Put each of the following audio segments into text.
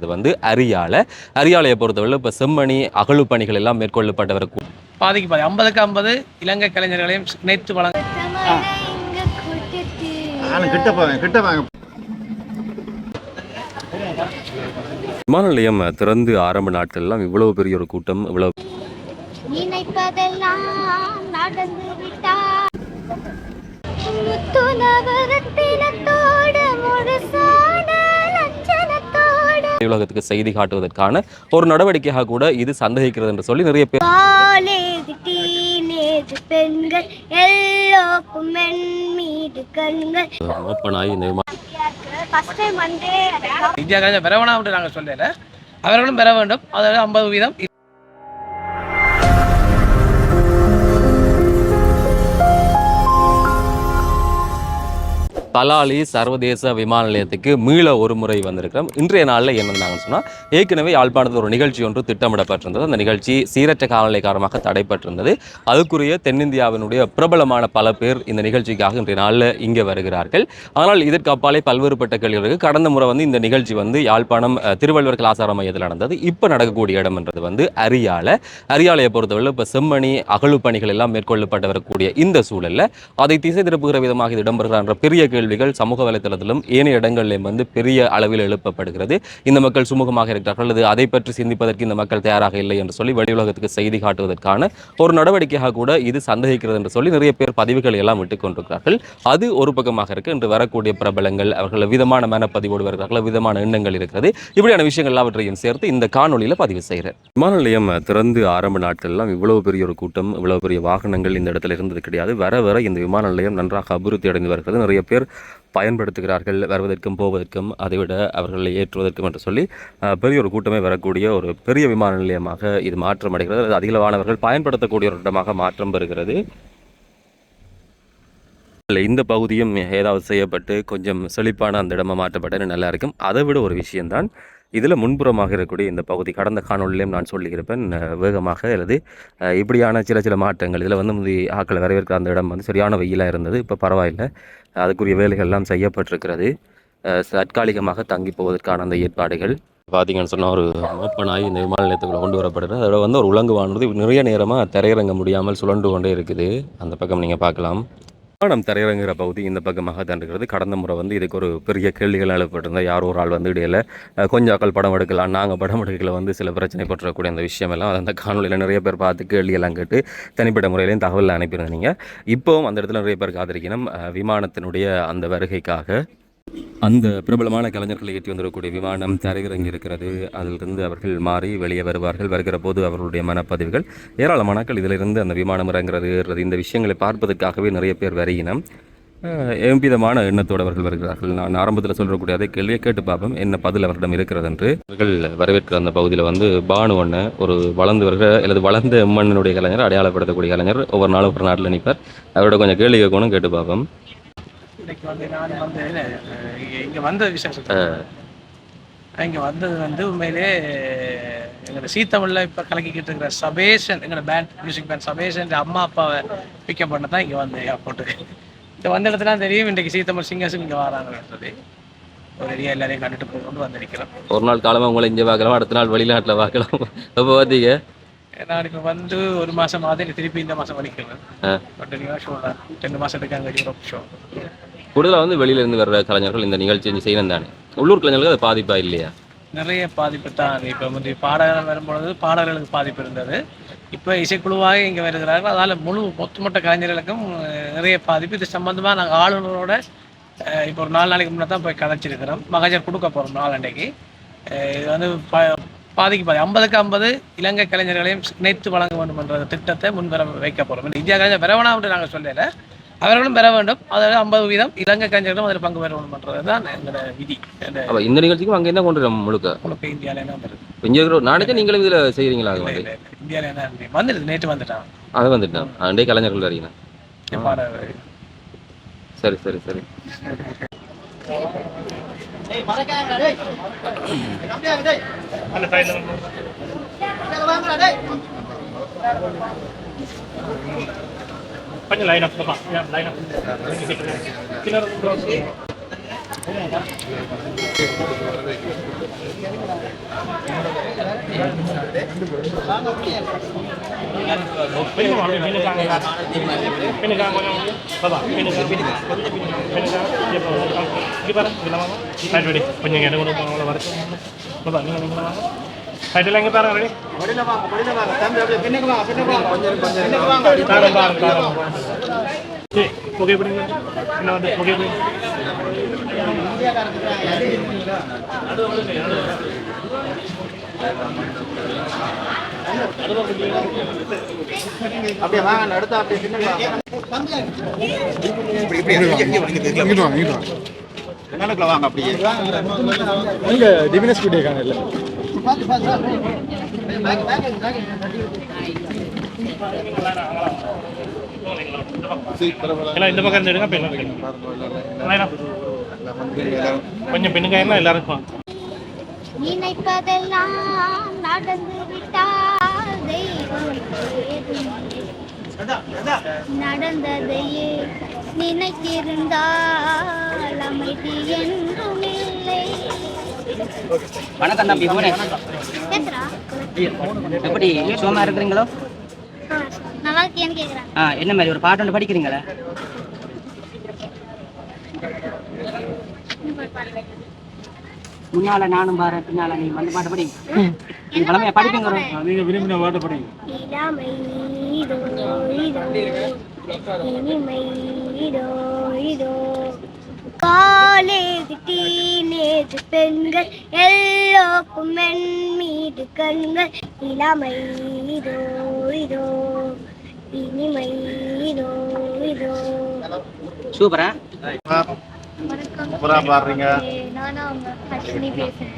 இது வந்து அரியால. அரியாலையை பொறுத்தவரை இப்போ செம்மணி அகழு பணிகள் எல்லாம் மேற்கொள்ளப்பட்டவர் பாதிக்கு பாதி. ஐம்பதுக்கு ஐம்பது இலங்கை கலைஞர்களையும் இணைத்து வழங்க விமான நிலையம் திறந்து ஆரம்ப நாட்கள் எல்லாம் இவ்வளவு பெரிய ஒரு கூட்டம் இவ்வளவு நினைப்பதெல்லாம் நடந்து லட்சணத்தோடு உலகத்துக்கு செய்தி காட்டுவதற்கான ஒரு நடவடிக்கையாக கூட இது சந்தேகிக்கிறது என்று சொல்லி நிறைய பேர் பெண்கள் எல்லோருக்கும் மீது கண்கள். ஓப்பன் ஆகி இந்த விமான ஃபர்ஸ்ட் டைம் வந்து இந்தியா கலைஞர் பெற வேணாம் நாங்கள் சொல்லல. அவர்களும் பெற வேண்டும். அதாவது ஐம்பது வீதம் பலாலி சர்வதேச விமான நிலையத்துக்கு மீள ஒரு முறை வந்திருக்கிறோம். இன்றைய நாளில் என்னென்னாங்கன்னு சொன்னால் ஏற்கனவே யாழ்ப்பாணத்தில் ஒரு நிகழ்ச்சி ஒன்று திட்டமிடப்பட்டிருந்தது. அந்த நிகழ்ச்சி சீரற்ற காலநிலை காரணமாக தடைப்பட்டிருந்தது. அதுக்குரிய தென்னிந்தியாவினுடைய பிரபலமான பல பேர் இந்த நிகழ்ச்சிக்காக இன்றைய நாளில் இங்கே வருகிறார்கள். ஆனால் இதற்கு அப்பாலே பல்வேறுபட்ட கேள்விகளுக்கு கடந்த முறை வந்து இந்த நிகழ்ச்சி வந்து யாழ்ப்பாணம் திருவள்ளுவர் கலாச்சார மையத்தில் நடந்தது. இப்போ நடக்கக்கூடிய இடம்ன்றது வந்து அரியால. அரியாலையை பொறுத்தவரை இப்போ செம்மணி அகழு பணிகள் எல்லாம் மேற்கொள்ளப்பட்டு வரக்கூடிய இந்த சூழலில் அதை திசை திருப்புகிற விதமாக இது இடம்பெறுகிற என்ற பெரிய கேள்விகள் சமூக வலைத்தளத்திலும் ஏனைய இடங்களிலும் வந்து பெரிய அளவில் எழுப்பப்படுகிறது. இந்த மக்கள் சுமூகமாக இருக்கிறார்கள். அல்லது அதை பற்றி சிந்திப்பதற்கு இந்த மக்கள் தயாராக இல்லை என்று சொல்லி வெளி உலகத்துக்கு செய்தி காட்டுவதற்கான ஒரு நடவடிக்கையாக கூட இது சந்தேகிக்கிறது என்று சொல்லி நிறைய பேர் பதிவுகளை எல்லாம் விட்டு கொண்டிருக்கிறார்கள். அது ஒரு பக்கமாக இருக்கு. இன்று வரக்கூடிய பிரபலங்கள் அவர்கள் விதமான மனப்பதிவோடு வருகிறார்கள். விதமான எண்ணங்கள் இருக்கிறது. இப்படியான விஷயங்கள் எல்லாவற்றையும் சேர்த்து இந்த காணொலியில் பதிவு செய்கிறேன் விமான நிலையம் திறந்து ஆரம்ப நாட்கள் எல்லாம் இவ்வளவு பெரிய ஒரு கூட்டம் இவ்வளவு பெரிய வாகனங்கள் இந்த இடத்துல இருந்தது கிடையாது. வர வர இந்த விமான நிலையம் நன்றாக அபிவிருத்தி அடைந்து வருகிறது. நிறைய பேர் பயன்படுத்துகிறார்கள் வருவதற்கும் போவதற்கும் அதைவிட அவர்களை ஏற்றுவதற்கும் என்று சொல்லி அஹ், பெரிய ஒரு கூட்டமே வரக்கூடிய ஒரு பெரிய விமான நிலையமாக இது மாற்றம் அடைகிறது. அது அதிகளவானவர்கள் பயன்படுத்தக்கூடிய ஒரு இடமாக மாற்றம் பெறுகிறது. இல்லை இந்த பகுதியும் ஏதாவது செய்யப்பட்டு கொஞ்சம் செழிப்பான அந்த இடமாக மாற்றப்பட்டது நல்லா இருக்கும். அதை விட ஒரு விஷயம்தான் இதில் முன்புறமாக இருக்கக்கூடிய இந்த பகுதி கடந்த காணொலியிலையும் நான் சொல்லியிருப்பேன் வேகமாக அல்லது இப்படியான சில சில மாற்றங்கள். இதில் வந்து முந்தி ஆக்களை வரவேற்கிற அந்த இடம் வந்து சரியான வெயிலாக இருந்தது இப்போ பரவாயில்லை. அதுக்குரிய வேலைகள் எல்லாம் செய்யப்பட்டிருக்கிறது தற்காலிகமாக தங்கி போவதற்கான அந்த ஏற்பாடுகள். பார்த்தீங்கன்னு சொன்னால் ஒரு ஓப்பனாகி இந்த விமான நிலையத்துக்குள்ளே கொண்டு வரப்படுறது அதோட வந்து ஒரு உலங்குவானது நிறைய நேரமாக தரையிறங்க முடியாமல் சுழண்டு கொண்டே இருக்குது. அந்த பக்கம் நீங்கள் பார்க்கலாம். விமானம் தரையிறங்குகிற பகுதி இந்த பக்கமாக தான் கடந்த முறை வந்து இதுக்கு ஒரு பெரிய கேள்விகள் எழுப்பப்பட்டிருந்தா யார் ஒரு ஆள் வந்து இடையில கொஞ்சம் ஆக்கள் படம் எடுக்கலாம் நாங்கள் படம் எடுக்கல வந்து சில பிரச்சனை பற்றக்கூடிய அந்த விஷயம் எல்லாம் அந்த காணொலியில் நிறைய பேர் பார்த்து கேள்வியெல்லாம் கேட்டு தனிப்பட்ட முறையிலையும் தகவல் அனுப்பியிருந்தீங்க. இப்போவும் அந்த இடத்துல நிறைய பேர் காத்திருக்கணும். விமானத்தினுடைய அந்த வருகைக்காக அந்த பிரபலமான கலைஞர்களை ஏற்றி வந்திருக்கக்கூடிய விமானம் தரையிறங்கி இருக்கிறது அதிலிருந்து அவர்கள் மாறி வெளியே வருவார்கள். வருகிற போது அவர்களுடைய மனப்பதிவுகள் ஏராளமானாக்கள் இதிலிருந்து அந்த விமானம் இறங்குறது ஏறுறது இந்த விஷயங்களை பார்ப்பதற்காகவே நிறைய பேர் வருகினம் எவ்விதமான எண்ணத்தோடு அவர்கள் வருகிறார்கள். நான் ஆரம்பத்தில் சொல்லக்கூடிய அதே கேள்வியை கேட்டு பார்ப்போம். என்ன பதில் அவரிடம் இருக்கிறது என்று அவர்கள் வரவேற்கிற அந்த பகுதியில் வந்து பானு ஒன்று ஒரு வளர்ந்து வருகிற அல்லது வளர்ந்த எம்மண்ணினுடைய கலைஞர் அடையாளப்படுத்தக்கூடிய கலைஞர் ஒவ்வொரு நாளும் ஒரு நாட்டில் நிற்பார். அவரோட கொஞ்சம் கேள்வி கேட்கணும் கேட்டு பார்ப்போம். இன்னைக்கு வந்து நான் வந்து இங்க- வந்த விஷயம் சொல்றேன் இங்க வந்தது வந்து உண்மையிலே எங்களோட சீத்தமிழில் இப்போ கலக்கிக்கிட்டு இருக்கிற சபேஷன் எங்களோட பேண்ட் மியூசிக் பேண்ட் சபேஷன் அம்மா அப்பாவை பிக்கப் பண்ண தான் இங்கே வந்து ஏர்போர்ட்டு இந்த வந்த இடத்துல தெரியும் இன்றைக்கு சீத்தமிழ் சிங்கர்ஸும் இங்கே வராங்கன்றது. ஒரு ஏரியா எல்லாரையும் கண்டுட்டு கொண்டு வந்திருக்கிறோம். ஒரு நாள் காலமாக உங்களை இங்கே பார்க்கலாம் அடுத்த நாள் வெளிநாட்டில் பார்க்கலாம். அப்போ பார்த்தீங்க நான் இப்போ வந்து ஒரு மாதம் மாதிரி திருப்பி இந்த மாதம் வலிக்கிறேன். கண்டினியூவாக ஷோ தான். ரெண்டு மாதத்துக்கு அங்கே யூரோப் ஷோ கூடுதலாக வந்து வெளியிலேருந்து வர்ற கலைஞர்கள் இந்த நிகழ்ச்சி செய்யணும் தானே? உள்ளூர் கலைஞர்களுக்கு அது பாதிப்பா இல்லையா? நிறைய பாதிப்பு தான். இப்போ வந்து பாடகர் வரும்பொழுது பாடகர்களுக்கு பாதிப்பு இருந்தது. இப்போ இசைக்குழுவாக இங்கே வருகிறார்கள். அதனால் முழு ஒத்துமொட்ட கலைஞர்களுக்கும் நிறைய பாதிப்பு. இது சம்மந்தமாக நாங்கள் ஆளுநரோட இப்போ ஒரு நாலு நாளைக்கு முன்னே தான் போய் கதைச்சிருக்கிறோம் மகஜர் கொடுக்க போகிறோம் நாலு அன்றைக்கு இது வந்து ப பாதிக்கு பாதி. ஐம்பதுக்கு ஐம்பது இலங்கை கலைஞர்களையும் இணைத்து வழங்க வேண்டும் என்ற திட்டத்தை முன்வர வைக்க போகிறோம் இந்தியா கலைஞர் பெற அப்படின்னு என்று நாங்கள் சொல்லலை. அவர்களும் பெற வேண்டும். அதாவது ஐம்பது வீதம் இலங்கை கலைஞர்களும் அதில் பங்கு பெற வேண்டும் தான் எங்களோட விதி. இந்த அப்போ இந்த நிகழ்ச்சிக்கும் அங்கே என்ன கொண்டு வரோம் முழுக்க? முழுக்க இந்தியாவில் என்ன வருது இங்கே இருக்கிற நாளைக்கு நீங்களும் இதில் செய்கிறீங்களா அது? இல்ல, மாதிரி இல்ல, இல்ல. இந்தியால என்ன? வந்துடுது நேற்று வந்துட்டான் அது வந்துட்டேன் அண்டே கலைஞர்கள் வரீங்க சரி சரி சரி. கொஞ்சம் லைன் அப் லைன் அப் கொஞ்சம் இடம் கொடுப்பாங்க அவ்வளோ வரைக்கும் சைட்டில் எங்கே பாருங்க ரெடி படியில வாங்க படியில வாங்க தம்பி அப்படியே. பின்னுக்கு வாங்க பின்னுக்கு வாங்க கொஞ்சம் கொஞ்சம் பின்னுக்கு வாங்க தாரம் தாரம் தாரம் சரி புகை பிடிங்க என்ன வந்து புகை பிடிங்க அப்படியே வாங்க அடுத்து அப்படியே பின்னுக்கு வாங்க என்னக்குள்ள வாங்க அப்படியே எல்லாம் இந்த பக்கம் எடுங்க கொஞ்சம் பெண்ணுக்காயமா எல்லாருக்கும் நினைப்பதெல்லாம் நடந்து விட்டால் நடந்ததையே நினைத்திருந்தால் அமைதி என்றும் வணக்கம் தம்பி போனேன்? எப்படி சும்மா இருக்கிறீங்களோ? ஆ, என்ன மாதிரி ஒரு பாட்டு ஒன்று படிக்கிறீங்களா? முன்னால நானும் பாரு பின்னால நீ வந்து பாட்டு படிங்க. நீங்க பழமையா படிப்பீங்க நீங்க விரும்பின பாட்டு படிங்க. இதோ இதோ இதோ காலேஜ் டீனேஜ் பெண்கள் எல்லோருக்கும் மென் மீது கண்கள். இளமை இதோ இதோ இனிமை இதோ இதோ. சூப்பரா? வணக்கம். சூப்பரா பாடுறீங்க. நானா உங்க ஹர்ஷினி பேசுறேன்.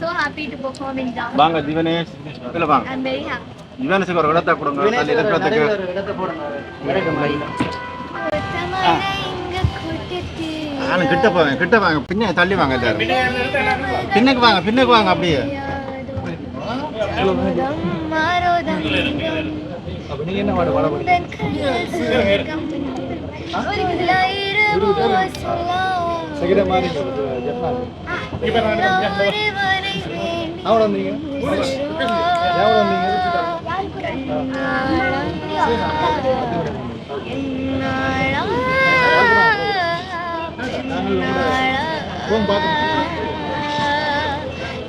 So happy to perform in dance வாங்க திவனேஷ். இதுல வாங்க. ஐ அம் வெரி ஹாப்பி திவனேஷுக்கு ஒரு இடத்தை கொடுங்க. தள்ளி இருக்கிறதுக்கு இங்க கூட்டிட்டு ஆனா கிட்ட போவேன் கிட்ட வாங்க. பின்ன தள்ளி வாங்க எல்லாரும். பின்னுக்கு வாங்க பின்னுக்கு வாங்க அப்படியே.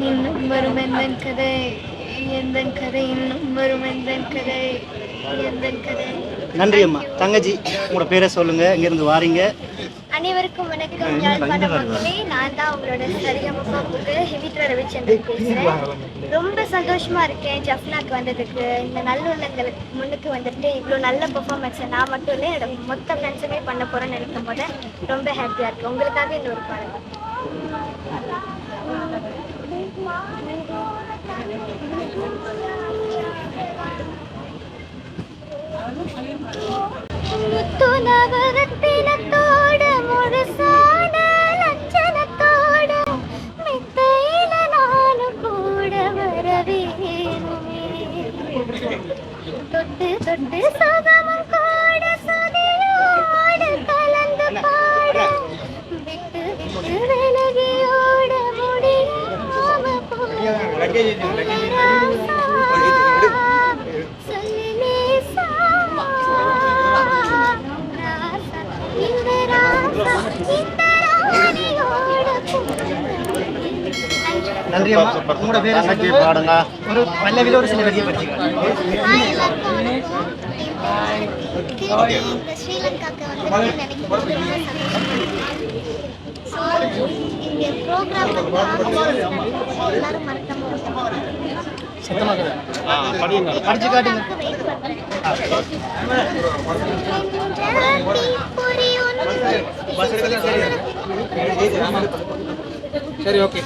இன்னும் வரும் எந்தன் கதை எந்தன் கதை இன்னும் வரும் எந்தன் கதை எந்தன் கதை நன்றி அம்மா. தங்கச்சி உங்களோட பேரை சொல்லுங்க. இங்கிருந்து வாரீங்க? அனைவருக்கும் வணக்கம். யாழ்ப்பாண மக்களே நான் தான் உங்களோட சரிகமப்பா புகழ் ஹெவிட்ரா ரவிச்சந்திரன் பேசுகிறேன் ரொம்ப சந்தோஷமா இருக்கேன் ஜஃப்னாக்கு வந்ததுக்கு. இந்த நல்லுள்ளங்களுக்கு முன்னுக்கு வந்துட்டு இவ்வளோ நல்ல பெர்ஃபார்மன்ஸை நான் மட்டும் இல்லை என்னோட மொத்த ஃப்ரெண்ட்ஸுமே பண்ண போகிறேன்னு நினைக்கும் போது ரொம்ப ஹாப்பியாக இருக்கு. உங்களுக்காக இன்னொரு பாடல். முத்து தொட்டு தொட்டு சகமும் கூட சுதியோட கலந்து பாட விட்டு விட்டு விலகியோட முடியாம. நன்றி அம்மா. உங்களோட பேரை தங்கச்சி பாடுங்க. ஒரு பல்லவியில் ஒரு சில எல்லாரும் மறக்காம படிச்சு காட்டுங்க சரி ஓகே.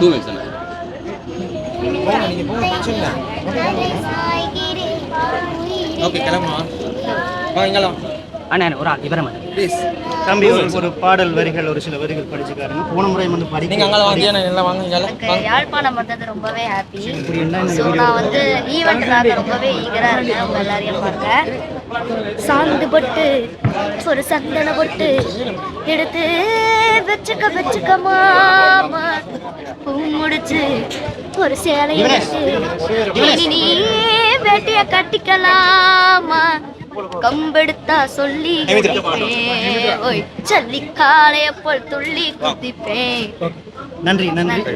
டூ மினிட்ஸ் அண்ணா ஓகே கிளம்புமா அண்ணா ஒரு ஆள் இவரை மட்டும் தம்பி ஒரு பாடல் வரிகள் ஒரு சில வரிகள் படிச்சுக்காருங்க. போன முறை வந்து படி எனக்கு யாழ்ப்பாணம் வந்தது ரொம்பவே ஹாப்பி ஸோ நான் வந்து ஈவெண்ட்டுக்காக ரொம்பவே ஈகராக இருக்கேன். உங்க எல்லாரையும் பார்க்க. சாந்து பொட்டு ஒரு சந்தன பொட்டு எடுத்து வச்சுக்க வச்சுக்க மாமா. பூ முடிச்சு ஒரு சேலையை எடுத்து இனி நீ வேட்டிய கட்டிக்கலாமா? கம்பெடுத்தா சல்லி காளைய போல் துள்ளி குதிப்பேன். நன்றி நன்றி.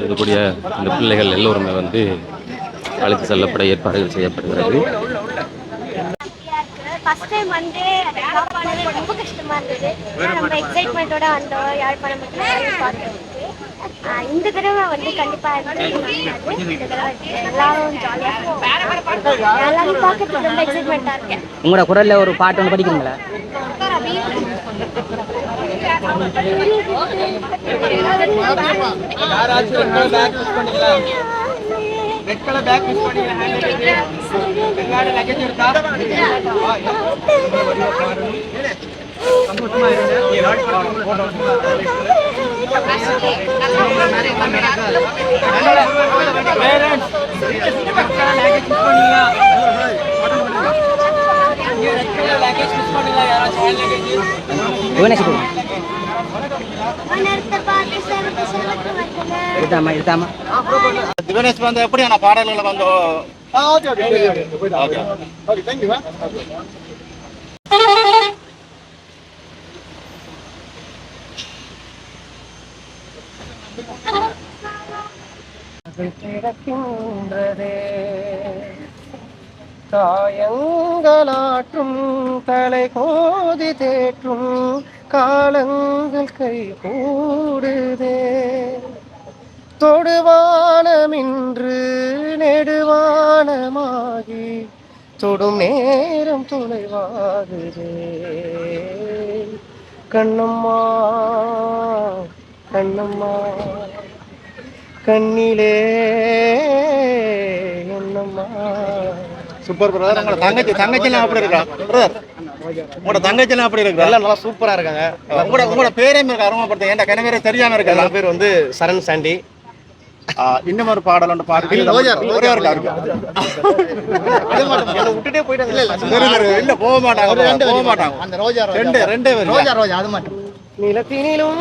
இருக்கக்கூடிய இந்த பிள்ளைகள் எல்லோருமே வந்து அழைத்து செல்லப்பட ஏற்பாடுகள் செய்யப்படுகிறது. ஃபர்ஸ்ட் டைம் வந்து ரொம்ப கஷ்டமா இருந்தது. நம்ம எக்ஸைட்மெண்ட்டோட வந்தோம் யாழ்ப்பாணம் இந்த தடவை வந்து கண்டிப்பா எல்லாரும் எல்லாரும் பார்க்கறதுக்கு ரொம்ப எக்ஸைட்மெண்ட்டாக இருக்கேன். உங்களோட குரல்ல ஒரு பாட்டு ஒன்று படிக்கிறீங்களா? செவத்து செவத்து வந்தன எடுத்தாமா எடுத்தாமா திவனேஷ் வந்து பாடல்களை வந்து ஓகே ஓகே தேங்க்யூ கிடக்கின்றதே காயங்களாற்றும் தலை கோதி தேற்றும் காலங்கள் கை கூடுதே. தொடுவானமின்று நெடுவானமாகி தொடும் நேரம் தொலைவாகுதே கண்ணம்மா கண்ணம்மா. கண்ணிலே என்னம்மா? சூப்பர் பிரதர் உங்களோட தங்கச்சி தங்கச்சிலாம் அப்படி இருக்கா? பிரதர் உங்களோட தங்கச்சிலாம் அப்படி இருக்கா? எல்லாம் நல்லா சூப்பரா இருக்காங்க. உங்களோட உங்களோட பேரே இருக்கு அறிமுகப்படுத்த ஏன்டா கிணவேரே தெரியாம இருக்கா. எல்லா பேர் வந்து சரண் சாண்டி. இன்னும் ஒரு பாடல் ஒன்று பாருங்க ஒரே ஒரு இருக்கா? விட்டுட்டே போயிட்டாங்க. இல்ல போக மாட்டாங்க போக மாட்டாங்க. அந்த ரோஜா ரெண்டு ரெண்டே ரோஜா ரோஜா அது மட்டும். நிலத்தினிலும்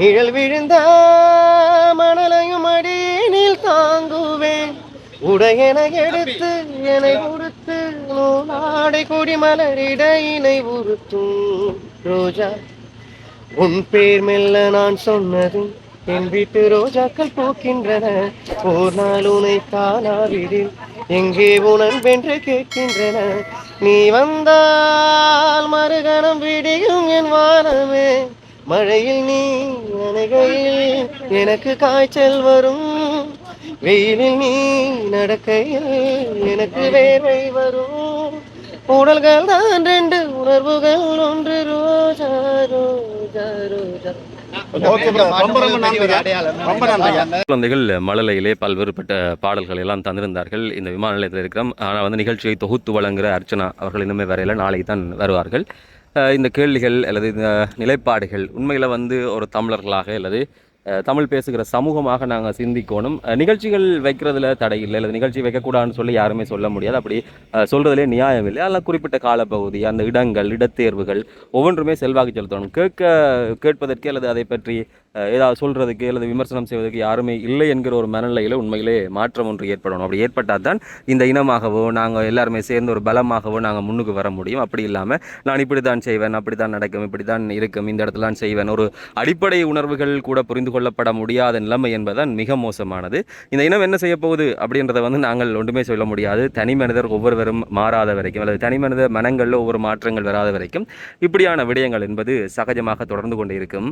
நிழல் விழுந்த மணலையும் அடியில் தாங்குவேன். உடையென எடுத்து என்னை உடுத்து நூலாடை கொடி மலரிடையினை உறுத்தும். ரோஜா உன் பேர் மெல்ல நான் சொன்னது என் வீட்டு ரோஜாக்கள் பூக்கின்றன. ஓர் நாள் உனை காணாவிடில் எங்கே உணன்பென்று கேட்கின்றன. நீ வந்தால் மறுகணம் விடியும் என் வானமே. மழையில் நீ நனைகையில் எனக்கு காய்ச்சல் வரும். வெயிலில் நீ நடக்கையில் எனக்கு வேர்வை வரும். உடல்கள் தான் ரெண்டு உணர்வுகள் ஒன்று. ரோஜா ரோஜா ரோஜா. குழந்தைகள் மழலையிலே பல்வேறுபட்ட பாடல்கள் எல்லாம் தந்திருந்தார்கள். இந்த விமான நிலையத்தில் இருக்கிறோம் ஆனால் வந்து நிகழ்ச்சியை தொகுத்து வழங்குகிற அர்ச்சனா அவர்கள் இன்னுமே வரையில. நாளைக்கு தான் வருவார்கள். இந்த கேள்விகள் அல்லது இந்த நிலைப்பாடுகள் உண்மையில் வந்து ஒரு தமிழர்களாக அல்லது தமிழ் பேசுகிற சமூகமாக நாங்கள் சிந்திக்கணும். நிகழ்ச்சிகள் வைக்கிறதுல தடை இல்லை அல்லது நிகழ்ச்சி வைக்கக்கூடாதுன்னு சொல்லி யாருமே சொல்ல முடியாது. அப்படி சொல்கிறதுலே நியாயம் இல்லை. அதெல்லாம் குறிப்பிட்ட காலப்பகுதி அந்த இடங்கள் இடத்தேர்வுகள் ஒவ்வொன்றுமே செல்வாக்கு செலுத்தணும். கேட்க கேட்பதற்கு அல்லது அதை பற்றி ஏதாவது சொல்கிறதுக்கு அல்லது விமர்சனம் செய்வதற்கு யாருமே இல்லை என்கிற ஒரு மனநிலையில் உண்மையிலே மாற்றம் ஒன்று ஏற்படணும். அப்படி ஏற்பட்டால் தான் இந்த இனமாகவோ நாங்கள் எல்லாருமே சேர்ந்து ஒரு பலமாகவோ நாங்கள் முன்னுக்கு வர முடியும். அப்படி இல்லாமல் நான் இப்படி தான் செய்வேன் அப்படி தான் நடக்கும் இப்படி தான் இருக்கும் இந்த இடத்துல தான் செய்வேன். ஒரு அடிப்படை உணர்வுகள் கூட புரிந்து கொள்ளப்பட முடியாத நிலைமை என்பதுதான் மிக மோசமானது. இந்த இனம் என்ன செய்ய போகுது அப்படின்றத வந்து நாங்கள் ஒன்றுமே சொல்ல முடியாது. தனி மனிதர் ஒவ்வொருவரும் மாறாத வரைக்கும் அல்லது தனி மனித மனங்களில் ஒவ்வொரு மாற்றங்கள் வராத வரைக்கும் இப்படியான விடயங்கள் என்பது சகஜமாக தொடர்ந்து கொண்டு இருக்கும்